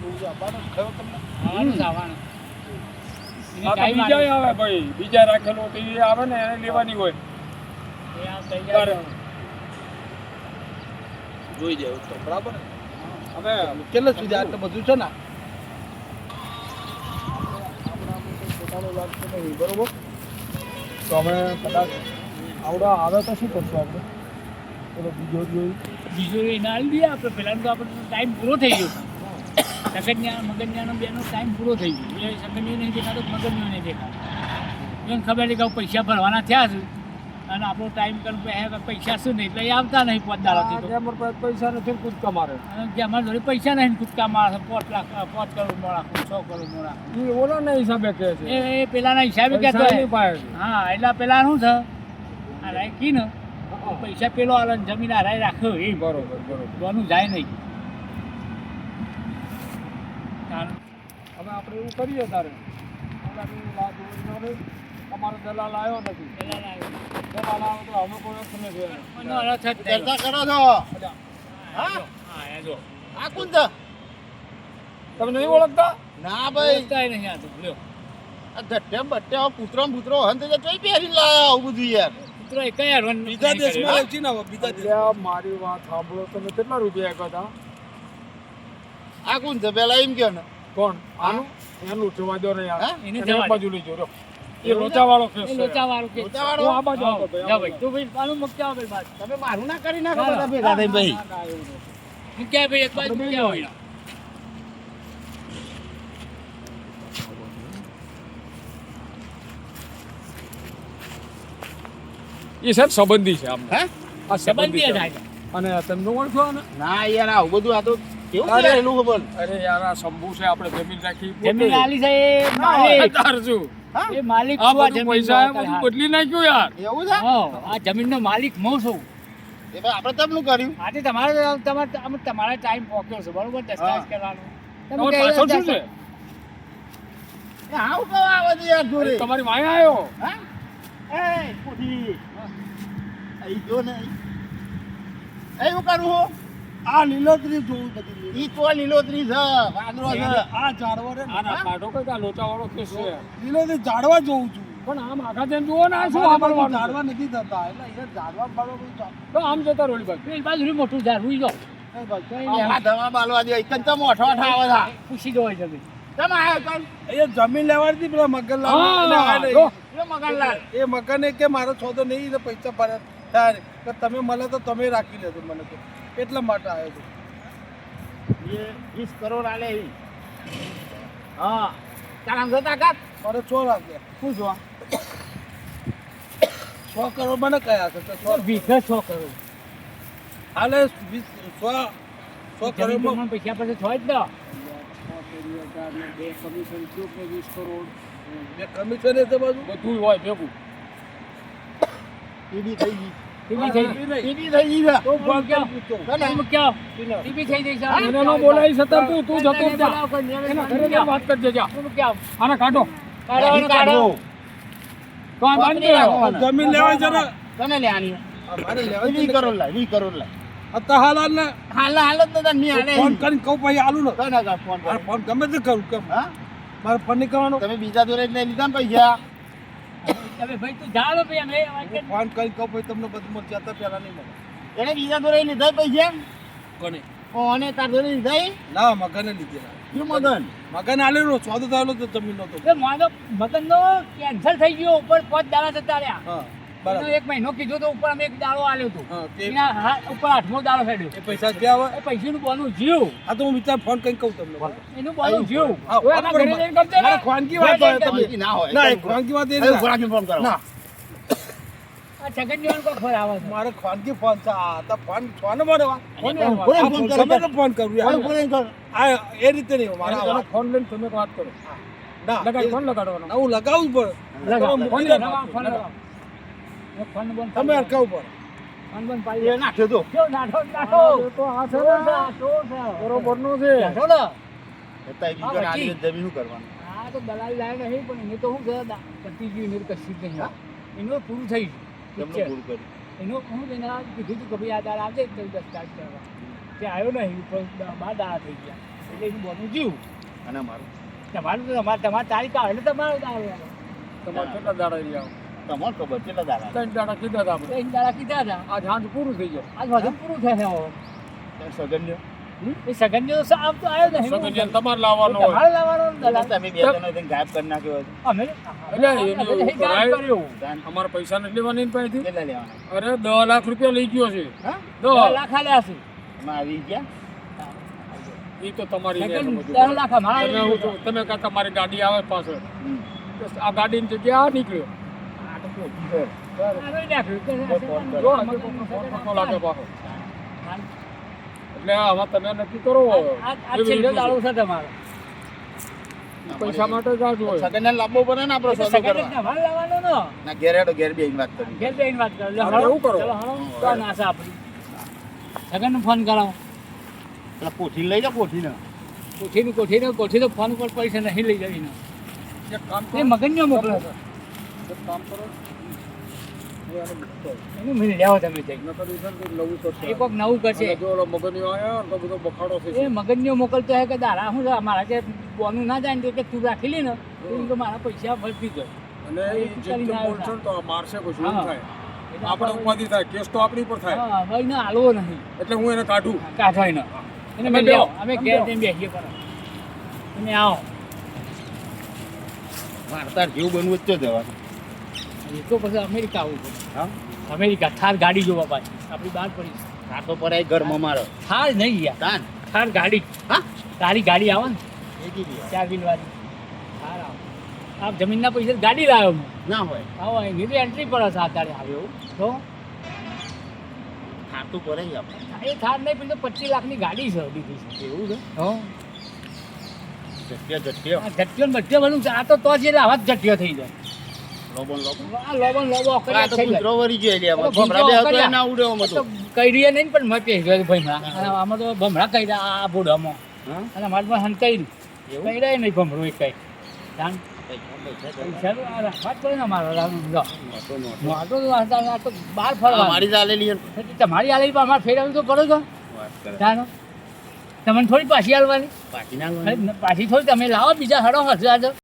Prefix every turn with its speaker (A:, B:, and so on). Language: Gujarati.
A: બીજા. આવે. ભાઈ. બીજા રાખેલો એ આવે ને એને લેવાની હોય.
B: એ આ તૈયાર
A: તારે.
C: જોઈ જાય તો બરાબર હવે કેટલા સુધી આટલું બધું છે ને? પોતાનું નહીં બરોબર તો અમે કદાચ આવડા આવે તો શું કરશું આપણે? પેલો બીજો જોઈ.
B: બીજો એ ના આલી આપણે. પહેલાં તો આપણો ટાઈમ પૂરો થઈ ગયો. સગન્યા મગન્યાનો બેનો ટાઈમ પૂરો થઈ ગયો. એ સગન્યો નહીં દેખાતો મગન્યો નહીં દેખાતો એને ખબર નહીં કે પૈસા ભરવાના થયા છે. અને આપણો ટાઈમ કરું પૈસા શું નહીં? એટલે એ આવતા નહીં પોત દાડાથી તો
A: પૈસા નથી ને કૂદકા મારે.
B: અમારા જોડે પૈસા નહીં કૂદકા મારે પાંચ લાખ પાંચ કરોડ મોડા છ કરોડ મોડા
A: એ ઓલાના હિસાબે કહે છે.
B: એ પેલાના હિસાબે કહેતો. હા એટલે પેલા શું છે? આ રાય કી ને પૈસા પેલો આલે જમીન આ રાય રાખ્યો એ
A: બરોબર બરોબર.
B: કોનું જાય નહીં તારું
A: હવે આપણે એવું કરીએ તારે. ઓલાની વાત દલાલ આવ્યો નથી. દલાલ આવ્યો તો અમે કોઈ.
C: ચર્ચા કરો છો? હા?
B: હા, જો.
C: આ કોણ છે?
A: તમે નહીં ઓળખતા?
C: ના ભાઈ.
B: બોલતાય નહીં આ તો, લ્યો.
C: આ ધટ્ટે બટ્ટે આ કૂતરો હન તો ચોઈ પહેરીને લાયા આવું બધું યાર.
B: કૂતરો એકેય હરવન
C: બીજા દેશમાં. ના બીજા દેશ
A: મારી વાત સાંભળો તમે કેટલા રૂપિયા કહતા
C: આ કોણ છે? પેલા એમ કે ને.
A: કોણ? આનું? એનું જોવા દો ને યાર.
B: એને જવા
A: બાજુ લઈ જો એ લોચા વાળો કેસ
B: લોચાવાળું કે
C: લોચાવાળો?
A: આ બાજુ આવો ભાઈ,
B: તું ભાઈ પાલું મૂકી આવો ભાઈ બાજુ.
C: તમે મારું ના કરી નાખો બધા ભેગા થઈ ભાઈ
A: ના, ના, એવું નથી.
B: મૂકી આવ ભાઈ, એક બાજુ મૂકી હોય.
A: એ સાહેબ સંબંધી છે આમ.
C: હે?
A: આ
B: સંબંધી
A: સંબંધી છે અને તમે ઓળખો ને
C: ના યાર આવું બધું આ તો કેવું
A: અરે.
C: કરેલું ખબર.
A: અરે યાર આ શંભુ છે આપણે જમીન રાખી
B: જમીન આલી છે માલિક.
A: તાર શું
C: હા?
B: એ માલિક
A: આ બધું પૈસા બધું બદલી નાખ્યું યાર.
C: એવું છે?
B: આ જમીનનો માલિક હું છું.
C: એ ભાઈ આપણે તમનું કર્યું.
B: આજે તમારે તમારે તમારે ટાઈમ પોક્યો છે બરોબર? દસ્તાવેજ કરવાનો. તમે
A: પાછળ શું છે?
C: એ આવું કેવું આવે યાર જોડે.
A: તમારી વાય આવ્યો?
C: હા? એ જો ને એ હું કરું હું.
D: આ લીલોતરી જોવું બધી
C: ઈ તો લીલોતરી છે વાંદરો છે.
D: આ ઝાડવા રે
A: આ કાઢો કે આ લોચા વાળો કેસ છે.
D: લીલોતરી ઝાડવા જોઉં છું.
A: પણ આમ આખા તેમ જુઓ ને આ શું સાંભળવાનું
D: ઝાડવા નથી થતા. એટલે અહીંયા ઝાડવા બધું
A: તો આમ જતા રોલી ભાઈ.
B: પેલી બાજુ મોટું ઝાડ રૂઈ જાઓ.
D: એ ભાઈ,
B: કઈ
C: આ
B: નહીં,
C: ધવા બાલવા દે. એક તો મોઠો મોઠો આવે છે
B: પૂછી દો હોય જમીન
C: તમે આયો કર
D: અહીંયા જમીન લેવાની હતી પેલા મગનલાલ.
A: હા,
D: એને આ નહીં.
A: જો.
C: એ મગન
D: એ કે મારો સોદો નહીં પૈસા ભર્યા તમે મળે તો તમે રાખી લેજો મને કે એટલા માટે આવ્યો છું.
C: એ વીસ કરોડ આલે એ હા તારા જતા કાક?
D: મારે સો રાખ્યા
C: શું છો?
D: છ કરોડ મને કયા છે તો
B: વીઘે છો કરોડ.
D: હાલે વીસ
B: છ
D: છ
B: કરોડ પૈસા પાસે છ જ ને
A: બે કમિશન થયું કે વીસ કરોડ?
D: બે કમિશન એ તો બધું
A: બધું હોય ભેગું.
C: બી થઈ ગઈ
B: ટીવી થઈ
D: ટીવી
C: ટીવી થઈ ગઈ
D: તો ફોન
B: ક્યાં?
D: કરી પૂછતો.
B: ટીવી થઈ જઈ છે.
A: એને ન બોલાવી છતાં તું તું જતો જા
B: બોલાવો કોઈ નહીં.
A: એના ઘરે વાત કરજે જા.
B: તું ક્યાં?
A: આને કાઢો.
B: કાઢો, કાઢો.
C: કાઢો.
A: તો આ બાંધી દેવો.
C: રાખવાના.
D: જમીન લેવા જરા.
C: તને લે આની.
D: મારે લેવા
C: વીસ કરોડ લાય વીસ કરોડ લાય.
D: અત્યારે હાલ હાલ ને
C: હાલ હાલ જ નતા ની હાલે
D: ફોન કરીને કહું ભાઈ આલું ને.
C: કને કર ફોન
D: મારે ફોન ગમે તે કરું કેમ?
C: હા?
D: મારે ફોન નહીં કરવાનો.
C: તમે બીજા દોરે જ લઈ લીધા ને પૈસા.
B: તમે ભાઈ તું જા લો ભાઈ અમે વાત
D: ફોન કરીને કહું ભાઈ તમને બધું મળશે અત્યારે પહેલા નહીં મળે.
C: એને બીજા જોડે લીધા પૈસા?
D: કોને?
C: કોને તાર જોડે લીધા?
D: ના મગને લીધેલા.
C: શું મગન?
D: મગન આલેલો સોદો થયેલો તો જમીન નતો
B: એ મારો મગનનો કેન્સલ થઈ ગયો ઉપર પાંચ દાડા જતા રહ્યા.
D: હા. બરાબર.
B: એક મહિનો કીધું તો ઉપર અમે એક દાડો આલ્યો હતો. એના ઉપર આઠમો દાડો થયો
D: એ પૈસા ક્યાં આવે?
B: એ પૈસાનું બોનું જીવ.
D: આ તો હું વિચાર ફોન કરીને કહું તમને.
B: એનું બોનું જીવ. ને.
D: ખોનગી વાત.
C: ના હોય.
D: ના એ વાત એ ના.
C: ફોન કરો
D: ના મારે ખોનગી ફોન છે. આ ફોન ફોન
C: ફોન ફોન કરો
D: આ એ રીતે નહીં મારે.
A: ફોન લઈને તમે વાત કરો.
D: ના
A: ફોન લગાડવાનો.
D: ના, હું લગાવું જ પડે.
B: ફોન
D: મૂકી
B: ફોન લગાવ.
D: તમે અટકાવું
C: તો
A: છે
B: કેવો
A: ને,
B: છે.
C: જમીન કરવાનું?
B: આ તો દલાલ લાય નહીં પણ એને તો શું પતી ગયું એને કશું જ નહીં એનું પૂરું થઈ ગયું.
C: પૂરું કર્યું?
B: એનું હું કીધું હતું કે ભાઈ આ દાડા આવજે તો કરવા. તે આવ્યો નહીં ઉપર દ- બાર થઈ ગયા. એટલે એનું બોનું જીવ.
C: અને મારું
B: તમારું તો તમારે તમારે તારીખ આવે એટલે તમારે આવે
A: તમારે કેટલા દાડા રહ્યા
C: તમને ખબર કેટલા દાડા
A: ત્રણ દાડા કીધા હતા આપણે.
B: ત્રણ દાડા કીધા હતા
A: આજ સાંજ પૂરું થઈ ગયો.
B: આજ વધુ પૂરું થાય હવે
C: ત્યાં
B: એ સગનનો તો આમ તો આવ્યો નહીં.
A: સગનિયા તમારે લાવવાનો હોય.
B: તમારે લાવવાનો
C: તમે બે જણો થઈને ગાયબ કરી નાખ્યો
B: અમે?
A: એટલે એની
B: અમે તો
A: ઉપર
B: ગાયબ કર્યો.
C: તો
A: પૈસા નથી લેવાની એની પાસેથી?
C: કેટલા લેવાના?
A: અરે દસ લાખ રૂપિયા લઈ ગયો છે.
B: હા?
A: દો.
B: દસ લાખ આલ્યા છે
C: એમાં આવી ગયા?
A: એ તો તમારી
B: સગન
A: ને તમે હું છું, તમે કાં તમારી ગાડી આવે પાછળ.
C: આ
A: આ ગાડીની જગ્યા આ નીકળ્યો. એટલે હવે તમે નક્કી કરો.
B: આ- આ
A: એવી
B: છેલ્લો
A: રીતનું
B: દાડો
A: છે.
B: છે તમારો.
A: પૈસા માટે જ હોય.
C: પડે ને આપણે સોદો કરવા.
B: લાવવાનો ને.
C: ના ઘેર હેડો ઘેર બેહીને વાત કરવી
B: ઘેર જઈને વાત કરો. લે,
A: આપણે એવું કરો.
B: ચલો, હળો. તો નાસા આપણી. સગનને ફોન કરાવો.
C: એટલે કોઠી લઈ જા
B: ફોન પર પૈસા નહીં લઈ
A: જાય
B: ને
A: કરો.
B: મગનનો મોકલો.
A: કામ કરો. હું આને મૂકતો.
B: એનું મિલ લેવો તમે જઈ.
A: નકર ઈ છે નવું કરશે.
B: એ કોક નવું કરશે.
A: જો ઓલો મગનીઓ આયા તો બધો બખાડો થઈ
B: એ મગજનો મોકલતો હે કે દાડા શું મારા કે બોનું ના જાય ને કે તું રાખી લે ને તો મારા પૈસા ભરતી ગયો
A: અને
B: એ
A: ઈ
B: ચીકણી
A: જેમ
B: ના
A: તેમ બોલશે ને તો મારશે પછી એવું થાય? આપણે ઉપાધિ થાય કેસ તો આપણી પર થાય.
B: હા ભાઈ ને હાલવો નહીં.
A: એટલે હું એને કાઢું.
B: કાઢો એને. એને મેં લેવો અમે ઘેર જઈને બેસીએ તમે આવો.
C: મારતાર જેવું બનવું જ તો જવાનું.
B: એ તો પછી અમેરિકા આવવું પડે
C: હા?
B: અમેરિકા થાર ગાડી જોવા પાછી આપણી બહાર પડી
C: થાર તો પડાય ઘરમાં મારો
B: થાર નહીં યાર.
C: થાર
B: થાર ગાડી.
C: હા?
B: તારી ગાડી આવે ને? ચાર વ્હીલ વાળી. થાર આવે. આપ જમીનના પૈસા ગાડી લાવ્યો હું.
C: ના હોય.
B: આવો એની તો એન્ટ્રી પર હશે અત્યારે આવે એવું? તો?
C: પડે આપણે.
B: એ થાર નહીં પણ તો પચીસ લાખની ગાડી છે દીધી છે
C: એવું છે?
B: હો.
C: જટ્યા જટ્યો
B: ઝટક્યો ને બટ્યો બનવું. આ તો તો જ એટલે આવા જ ઝટક્યો થઈ જાય.
C: લોબન લોબન.
B: આ લોબન લોબો કર્યા
C: તો કૂતરો વળી ગયો એટલે ભમરા બે હતો એ ઉડ્યો આમાં
B: આ
C: તો.
B: તો. નહીં પણ મેં પહેર્યો ભમરા. અને આમાં તો ભમરા આ બુડામાં અને નહીં ભમરો એ કઈ. જાણ?
C: પૈસા પૈસા તો
B: પૈસા તો આ રાખવા જ પડે ને અમારે રામ જો
C: નહોતો, નહોતો.
B: હું આટલો તો આ- આ તો બહાર ફરવા
C: મારી ચાલેલી એમ.
B: તમારી આલેલી પણ અમારે ફેરવવું તો કરો. છો તમને થોડી પાછી આલવાની?
C: પાછી
B: પાછી થોડી તમે લાવો બીજા હડો હજાર